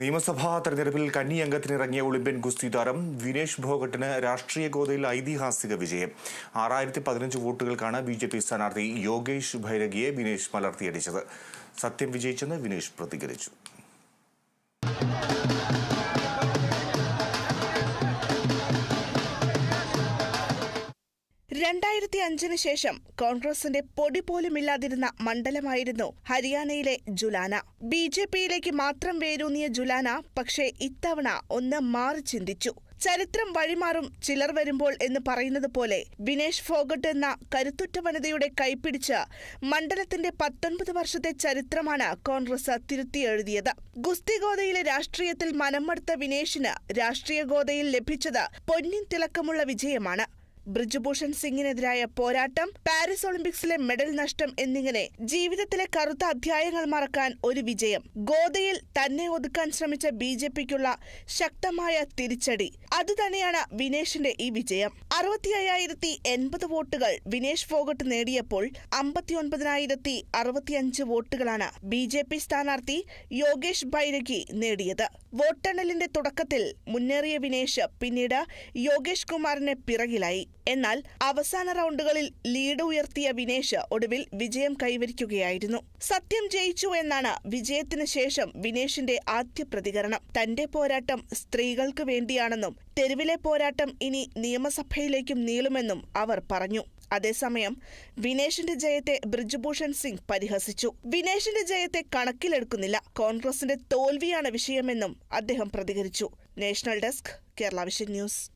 നിയമസഭാ തെരഞ്ഞെടുപ്പിൽ കന്നി അംഗത്തിനിറങ്ങിയ ഒളിമ്പ്യൻ ഗുസ്തി താരം വിനേഷ് ഭോഗട്ടിന് രാഷ്ട്രീയ ഗോതയിൽ ഐതിഹാസിക വിജയം. ആറായിരത്തി പതിനഞ്ച് വോട്ടുകൾക്കാണ് ബി ജെ പി സ്ഥാനാർത്ഥി യോഗേഷ് ഭൈരഗിയെ വിനേഷ് മലർത്തിയടിച്ചത്. സത്യം വിജയിച്ചെന്ന് വിനേഷ് പ്രതികരിച്ചു. രണ്ടായിരത്തി അഞ്ചിന് ശേഷം കോൺഗ്രസിന്റെ പൊടി പോലുമില്ലാതിരുന്ന മണ്ഡലമായിരുന്നു ഹരിയാനയിലെ ജുലാന. ബി ജെ പിയിലേക്ക് മാത്രം വേരൂന്നിയ ജുലാന പക്ഷേ ഇത്തവണ ഒന്ന് മാറി ചിന്തിച്ചു. ചരിത്രം വഴിമാറും ചിലർ വരുമ്പോൾ എന്ന് പറയുന്നത് പോലെ ബിനേഷ് ഫോഗട്ട് എന്ന കരുത്തുറ്റ വനിതയുടെ കൈപ്പിടിച്ച് മണ്ഡലത്തിന്റെ പത്തൊൻപത് വർഷത്തെ ചരിത്രമാണ് കോൺഗ്രസ് തിരുത്തിയെഴുതിയത് ഗുസ്തി ഗോതയിലെ രാഷ്ട്രീയത്തിൽ മനംമടുത്ത വിനേഷിന് രാഷ്ട്രീയ ഗോതയിൽ ലഭിച്ചത് പൊന്നിൻ തിളക്കമുള്ള വിജയമാണ്. ബ്രിജുഭൂഷൺ സിംഗിനെതിരായ പോരാട്ടം പാരീസ് ഒളിമ്പിക്സിലെ മെഡൽ നഷ്ടം എന്നിങ്ങനെ ജീവിതത്തിലെ കറുത്ത അധ്യായങ്ങൾ മറക്കാൻ ഒരു വിജയം. ഗോദയിൽ തന്നെ ഒതുക്കാൻ ശ്രമിച്ച ബി ജെ പിക്കുള്ള ശക്തമായ തിരിച്ചടി. അതുതന്നെയാണ് വിനേഷിന്റെ ഈ വിജയം. അറുപത്തി അയ്യായിരത്തി എൺപത് വോട്ടുകൾ വിനേഷ് ഫോഗട്ട് നേടിയപ്പോൾ അമ്പത്തിയൊൻപതിനായിരത്തി അറുപത്തിയഞ്ച് വോട്ടുകളാണ് ബി ജെ പി സ്ഥാനാർത്ഥി യോഗേഷ് ബൈരഗി നേടിയത്. വോട്ടെണ്ണലിന്റെ തുടക്കത്തിൽ മുന്നേറിയ വിനേഷ് പിന്നീട് യോഗേഷ് കുമാറിന് പിറകിലായി. എന്നാൽ അവസാന റൗണ്ടുകളിൽ ലീഡ് ഉയർത്തിയ വിനേഷ് ഒടുവിൽ വിജയം കൈവരിക്കുകയായിരുന്നു. സത്യം ജയിച്ചു എന്നാണ് വിജയത്തിന് ശേഷം വിനേഷിന്റെ ആദ്യ പ്രതികരണം. തന്റെ പോരാട്ടം സ്ത്രീകൾക്ക് വേണ്ടിയാണെന്നും തെരുവിലെ പോരാട്ടം ഇനി നിയമസഭയിലേക്കും നീളുമെന്നും അവർ പറഞ്ഞു. അതേസമയം വിനേഷിന്റെ ജയത്തെ ബ്രിജ്ഭൂഷൺ സിംഗ് പരിഹസിച്ചു. വിനേഷിന്റെ ജയത്തെ കണക്കിലെടുക്കുന്നില്ല. കോൺഗ്രസിന്റെ തോൽവിയാണ് വിഷയമെന്നും അദ്ദേഹം പ്രതികരിച്ചു. National desk Kerala Vision News.